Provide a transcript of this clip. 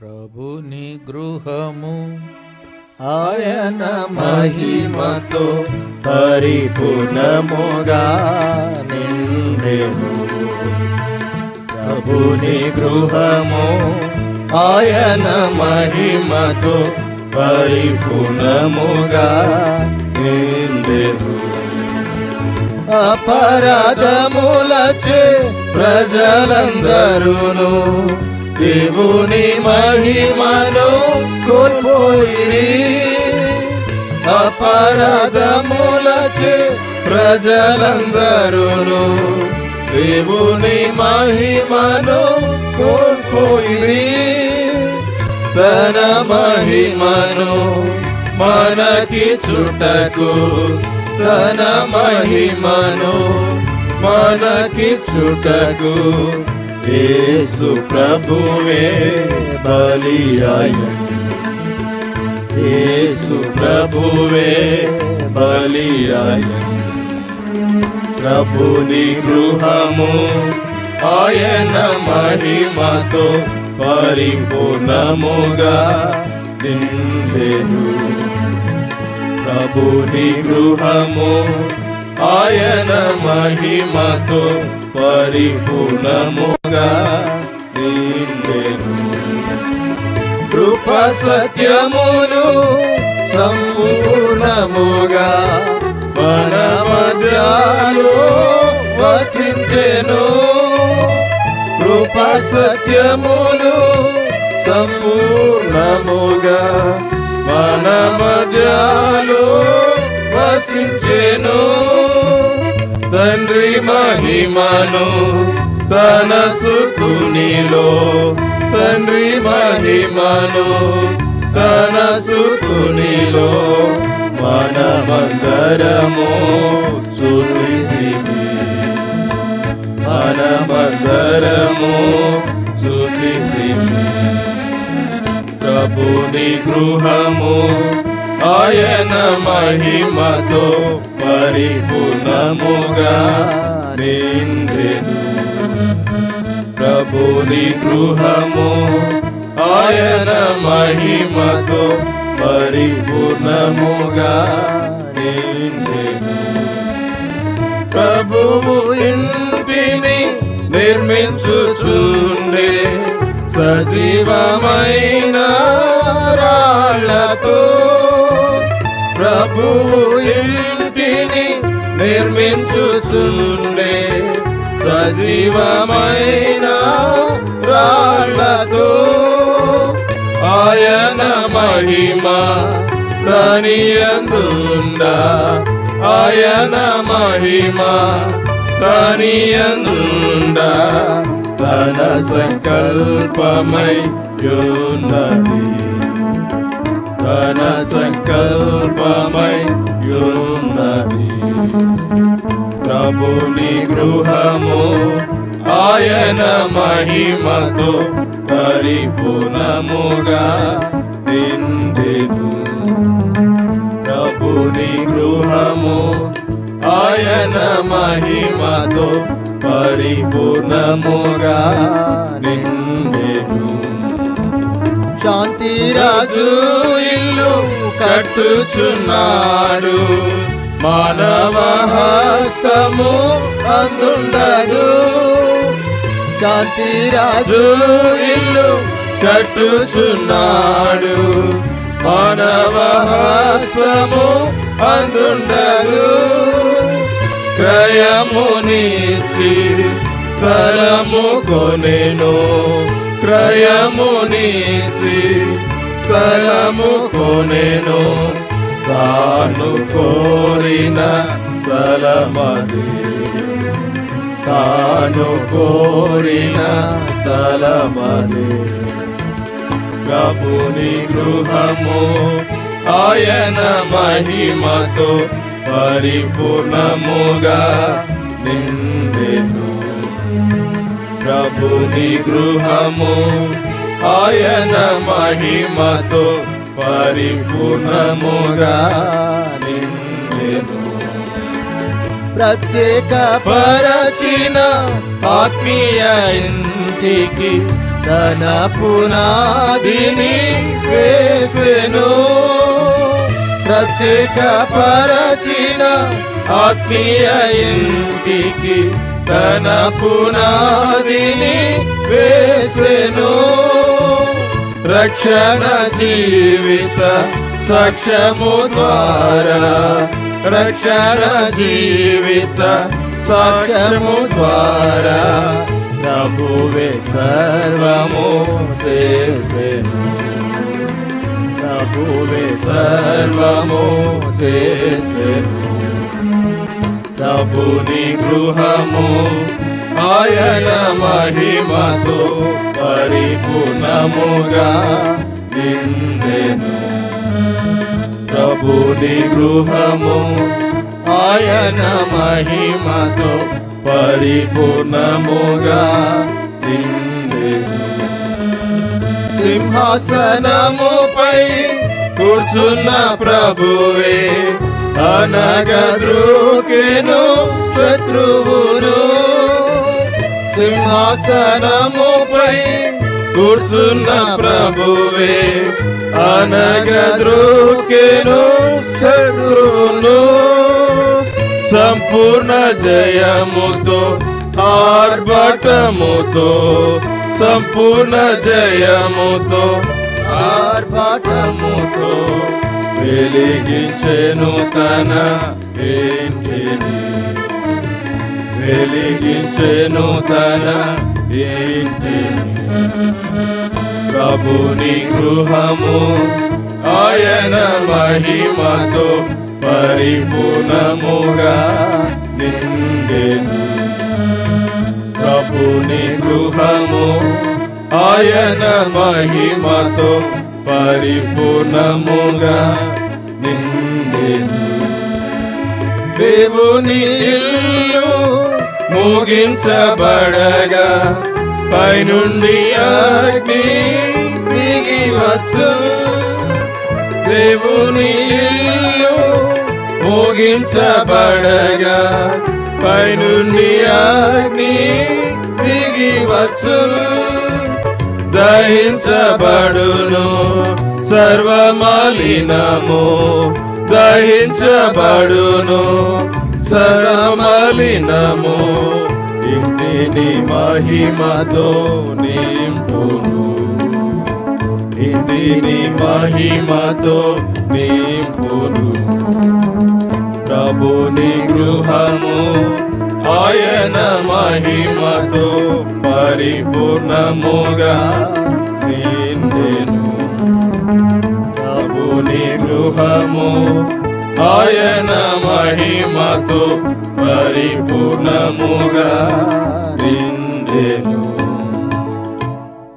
ప్రభుని గృహము. ఆయన మహిమతో పరిపూర్ణముగా నిండెను. ప్రభుని గృహము ఆయన మహిమతో పరిపూర్ణముగా నిండెను. అపరాధములచే ప్రజలందరూ దేవుని మహిమను కోల్పోయిరి అపరాధములచే ప్రజలందరూ దేవుని మహిమను కోల్పోయిరి తన మహిమను మనకి చుటకు తన మహిమను మనకి చుటకు యేసు ప్రభువే బలియాయను యేసు ప్రభువే బలియాయను ప్రభుని గృహము ఆయన మహిమతో పరిపూర్ణముగా నిందెను ప్రభుని గృహము ఆయన మహిమతో పరిపూర్ణము పరిపూర్ణముగా నిండెను. కృప సత్యమును సంపూర్ణముగా మన మధ్యాలో వసించెను. కృప సత్యమును సంపూర్ణముగా మన మధ్యాలో వసించెను. తండ్రి మహిమను తన సుతునిలో తండ్రి మహిమను తన సుతునిలో మనమందరము చూచితిమి. మనమందరము చూసి ప్రభుని గృహము ఆయన మహిమతో పరిపూర్ణముగా నిండెను. ప్రభుని గృహము ఆయన మహిమతో పరిపూర్ణముగా నిండెను. ప్రభువు ఇంటిని నిర్మించుచుండే సజీవమైన రాళ్ళతో ప్రభువు ఇంటిని నిర్మించుచుండే సజీవమైన రాళ్ళతో ఆయన మహిమ తనియందుండా. ఆయన మహిమ తనియందుండా. తన సంకల్పమై యున్నది తన సంకల్పమై యున్నది ప్రభుని గృహము ఆయన మహిమతో పరిపూర్ణముగా నిండెను. ప్రభుని గృహము ఆయన మహిమతో పరిపూర్ణముగా నిండెను. శాంతిరాజు ఇల్లు కట్టుచున్నాడు మానవ హస్తము అందుండదు. శాంతిరాజు ఇల్లు కట్టుచున్నాడు. మానవ హస్తము అందుండదు క్రయమునిచ్చి స్థలము కొనెను. క్రయమునిచ్చి స్థలము కొనెను. తాను కోరిన స్థలమది. తాను కోరిన స్థలమది. ప్రభుని గృహము ఆయన మహిమతో పరిపూర్ణముగా నిండెను. ప్రభుని గృహము ఆయన మహిమతో పరిపూర్ణముగా ప్రత్యేక పరచిన ఆత్మీయ ఇంటికి తన పునాదిని వేసెను. ప్రత్యేక పరచిన ఆత్మీయ ఇంటికి తన పునాదిని వేసెను. రక్షణ జీవిత సాక్ష్యము ద్వారా రక్షణ జీవిత సాక్ష్యము ద్వారా ప్రభువే సర్వము చేసెను ప్రభువే సర్వము చేసెను ప్రభుని గృహము ఆయన మహిమతో పరిపూర్ణముగా నిందెను ప్రభుని గృహము ఆయన మహిమతో పరిపూర్ణముగా సింహాసనముపై కూర్చున్న ప్రభువే అనగద్రుకెను శత్రువును. సింహాసనముపై కూర్చున్న ప్రభువే అనగద్రుకెను శత్రువును. సంపూర్ణ జయముతో ఆర్భటముతో సంపూర్ణ జయముతో ఆర్భటముతో వెలిగించెను తన ఇంటిని. వెలిగించెను తన ఇంటిని. ప్రభుని గృహము ఆయన మహిమతో పరిపూర్ణముగా నిండెను. ప్రభుని గృహము ఆయన మహిమతో పరిపూర్ణముగా నిండెను. దేవుని ఇల్లు ముగించబడగా పైనుండి అగ్ని దిగి వచ్చు. దేవుని ఇల్లు మోగించబడగా పైనుండి అగ్ని దిగి వచ్చు. దహించబడును సర్వమాలినము దహించబడును సర్వమాలినము. ఇంటిని మహిమతో నింపును ఇంటిని మహిమతో నింపును ప్రభుని గృహము ఆయన మహిమతో పరిపూర్ణముగా నిండెను. ప్రభుని గృహము ఆయన మహిమతో పరిపూర్ణముగా నిండెను.